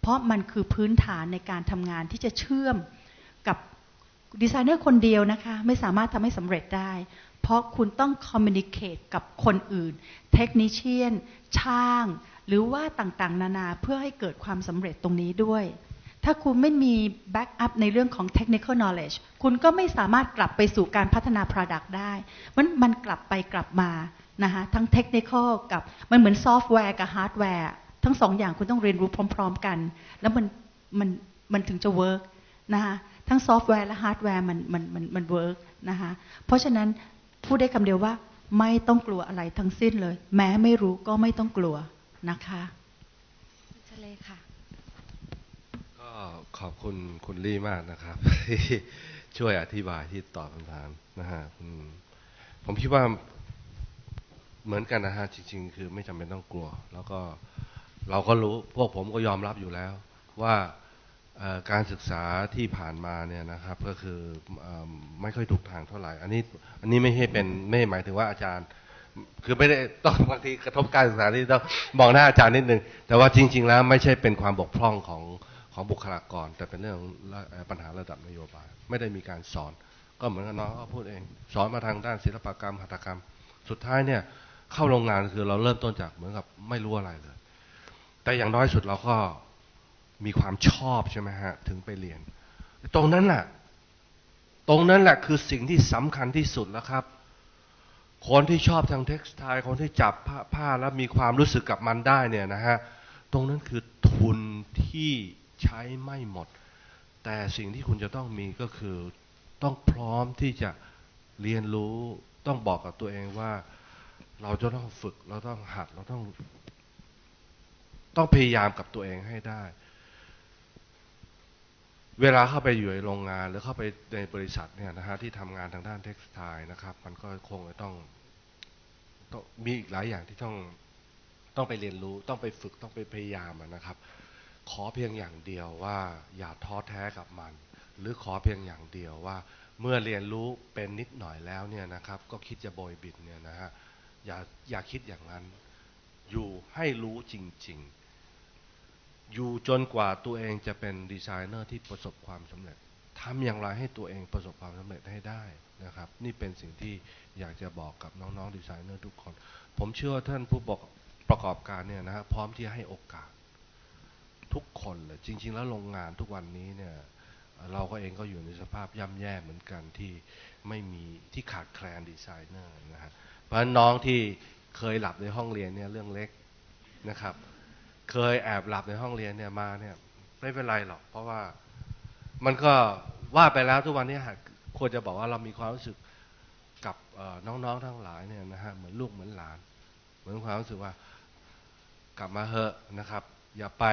เพราะมันคือพื้นฐานในการทำงานที่จะเชื่อมกับดีไซเนอร์คนเดียวนะคะ ไม่สามารถทำให้สำเร็จได้ เพราะคุณต้องคอมมิ n นิเค e กับคนอื่น เทคนิชเชียน ช่าง หรือว่าต่างๆ นานาเพื่อให้เกิดความสำเร็จตรงนี้ด้วย ถ้าคุณไม่มีแบ็กอัพในเรื่องของ technical knowledge คุณก็ไม่สามารถกลับไปสู่การพัฒนา product ได้มันมันกลับไปกลับมานะคะทั้งเทคนิคกับมันเหมือนซอฟต์แวร์กับฮาร์ดแวร์ ทั้งสองอย่างคุณต้องเรียนรู้พร้อม ๆ กัน แล้วมันมันมันถึงจะเวิร์กนะคะทั้งซอฟต์แวร์และฮาร์ดแวร์มันมันมันมันเวิร์กนะคะเพราะฉะนั้นพูดได้คำเดียวว่าไม่ต้องกลัวอะไรทั้งสิ้นเลย แม้ไม่รู้ก็ไม่ต้องกลัวนะคะเฉลยค่ะก็ขอบคุณคุณลี่มากนะครับที่ช่วยอธิบายที่ตอบคำถามนะฮะผมคิดว่าเหมือนกันนะฮะจริง ๆ คือไม่จำเป็นต้องกลัว แล้วก็ เราก็รู้พวกผมก็ยอมรับอยู่แล้วว่าการศึกษาที่ผ่านมาเนี่ยนะครับก็คือไม่ค่อยถูกทางเท่าไหร่ อันนี้อันนี้ไม่ใช่เป็นไม่หมายถึงว่าอาจารย์ คือไม่ได้ต้องบางทีกระทบการศึกษาที่ต้องมองหน้าอาจารย์นิดนึงแต่ว่าจริง ๆ แล้วไม่ใช่เป็นความบกพร่องของของบุคลากร แต่เป็นเรื่องปัญหาระดับนโยบาย ไม่ได้มีการสอน ก็เหมือนกับน้องก็พูดเอง สอนมาทางด้านศิลปกรรมหัตถกรรม สุดท้ายเนี่ยเข้าโรงงานคือเราเริ่มต้นจากเหมือนกับไม่รู้อะไรเลย แต่อย่างน้อยสุดเราก็มีความชอบใช่ไหมฮะ ถึงไปเรียน ตรงนั้นแหละตรงนั้นแหละคือสิ่งที่สำคัญที่สุดแล้วครับ คนที่ชอบทางเท็กซ์ไทคนที่จับผ้าผ้าแล้วมีความรู้สึกกับมันได้เนี่ยนะฮะ ตรงนั้นคือทุนที่ใช้ไม่หมด แต่สิ่งที่คุณจะต้องมีก็คือต้องพร้อมที่จะเรียนรู้ต้องบอกกับตัวเองว่า เราจะต้องฝึกเราต้องหัดเราต้อง ต้องพยายามกับตัวเองให้ได้ เวลาเข้าไปอยู่ในโรงงาน หรือเข้าไปในบริษัทเนี่ยนะฮะที่ทำงานทางด้านเท็กซ์ไทนะครับ มันก็คงจะต้องต้องมีอีกหลายอย่างที่ต้องต้องไปเรียนรู้ ต้องไปฝึกต้องไปพยายามนะครับ ขอเพียงอย่างเดียวว่าอย่าท้อแท้กับมัน หรือขอเพียงอย่างเดียวว่า เมื่อเรียนรู้เป็นนิดหน่อยแล้วเนี่ยนะครับ ก็คิดจะโบยบิดเนี่ยนะฮะอย่าอย่าคิดอย่างนั้น อยู่ให้รู้จริง ๆ อยู่จนกว่าตัวเองจะเป็นดีไซเนอร์ที่ประสบความสำเร็จทำอย่างไรให้ตัวเองประสบความสำเร็จให้ได้นะครับ นี่เป็นสิ่งที่อยากจะบอกกับน้องๆดีไซเนอร์ทุกคน ผมเชื่อว่าท่านผู้บอกประกอบการเนี่ยนะพร้อมที่จะให้โอกาส ทุกคนเลยจริง ๆ แล้วโรงงานทุกวันนี้เนี่ยเราก็เองก็อยู่ในสภาพย่ำแย่เหมือนกันที่ไม่มีที่ขาดแคลนดีไซเนอร์นะฮะเพราะน้องที่เคยหลับในห้องเรียนเนี่ยเรื่องเล็กนะครับ เคยแอบหลับในห้องเรียนเนี่ยมาเนี่ย ไม่เป็นไรหรอก เพราะว่ามันก็ว่าไปแล้วทุกวันนี้ควรจะบอกว่าเรามีความรู้สึกกับน้องๆทั้งหลายเนี่ยนะฮะเหมือนลูกเหมือนหลาน เหมือนความรู้สึกว่ากลับมาเหอะนะครับ อย่าไป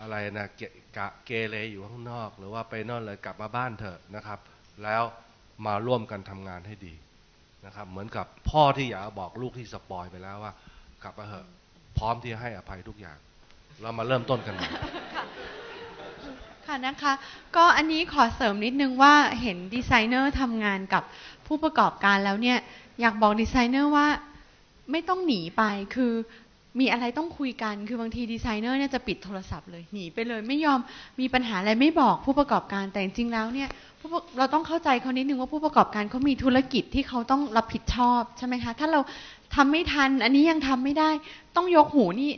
อะไรนะเกะเกเรอยู่ข้างนอก หรือว่าไปนอนเลยกลับมาบ้านเถอะนะครับ แล้วมาร่วมกันทำงานให้ดีนะครับ เหมือนกับพ่อที่อยากบอกลูกที่สปอยไปแล้วว่ากลับมาเหอะ พร้อมที่จะให้อภัยทุกอย่าง เรามาเริ่มต้นกันใหม่ค่ะนะคะ ก็อันนี้ขอเสริมนิดนึงว่าเห็นดีไซเนอร์ทำงานกับผู้ประกอบการแล้วเนี่ย อยากบอกดีไซเนอร์ว่าไม่ต้องหนีไปคือมีอะไรต้องคุยกันคือบางทีดีไซเนอร์เนี่ยจะปิดโทรศัพท์เลยหนีไปเลยไม่ยอมมีปัญหาอะไรไม่บอกผู้ประกอบการแต่จริงแล้วเนี่ยเราต้องเข้าใจเขานิดนึงว่าผู้ประกอบการเขามีธุรกิจที่เขาต้องรับผิดชอบใช่ไหมคะถ้าเรา ทำไม่ทัน อันนี้ยังทำไม่ได้ ต้องยกหูนี่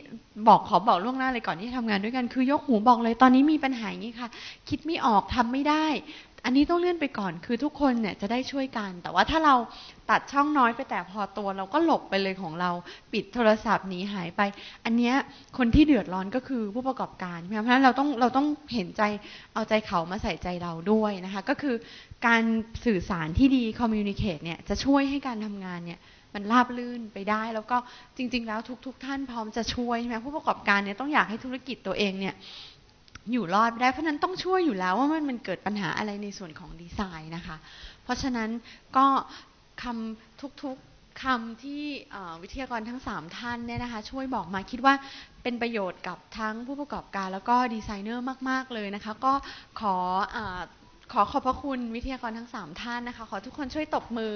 บอกขอบอกล่วงหน้าเลยก่อนที่ทำงานด้วยกัน คือยกหูบอกเลยตอนนี้มีปัญหาอย่างนี้ค่ะ คิดไม่ออกทำไม่ได้ อันนี้ต้องเลื่อนไปก่อน คือทุกคนเนี่ยจะได้ช่วยกัน แต่ว่าถ้าเราตัดช่องน้อยไปแต่พอตัวเราก็หลบไปเลยของเรา ปิดโทรศัพท์หนีหายไป อันนี้คนที่เดือดร้อนก็คือผู้ประกอบการเพราะฉะนั้นเราต้องเราต้องเห็นใจเอาใจเขามาใส่ใจเราด้วยนะคะ ก็คือการสื่อสารที่ดีคอมมิวนิเคตเนี่ยจะช่วยให้การทำงานเนี่ย มันราบลื่นไปได้ แล้วก็จริง ๆ แล้วทุกๆท่านพร้อมจะช่วยใช่ไหมผู้ประกอบการเนี่ยต้องอยากให้ธุรกิจตัวเองเนี่ยอยู่รอดได้เพราะนั้นต้องช่วยอยู่แล้วว่ามันมันเกิดปัญหาอะไรในส่วนของดีไซน์นะคะ เพราะฉะนั้นก็คำทุกๆคำที่วิทยากรทั้ง 3 ท่านเนี่ยนะคะ ช่วยบอกมาคิดว่าเป็นประโยชน์กับทั้งผู้ประกอบการแล้วก็ดีไซเนอร์มาก ๆ เลยนะคะ ก็ขออขอขอบพระคุณวิทยากรทั้ง 3 ท่านนะคะ ขอทุกคนช่วยตบมือ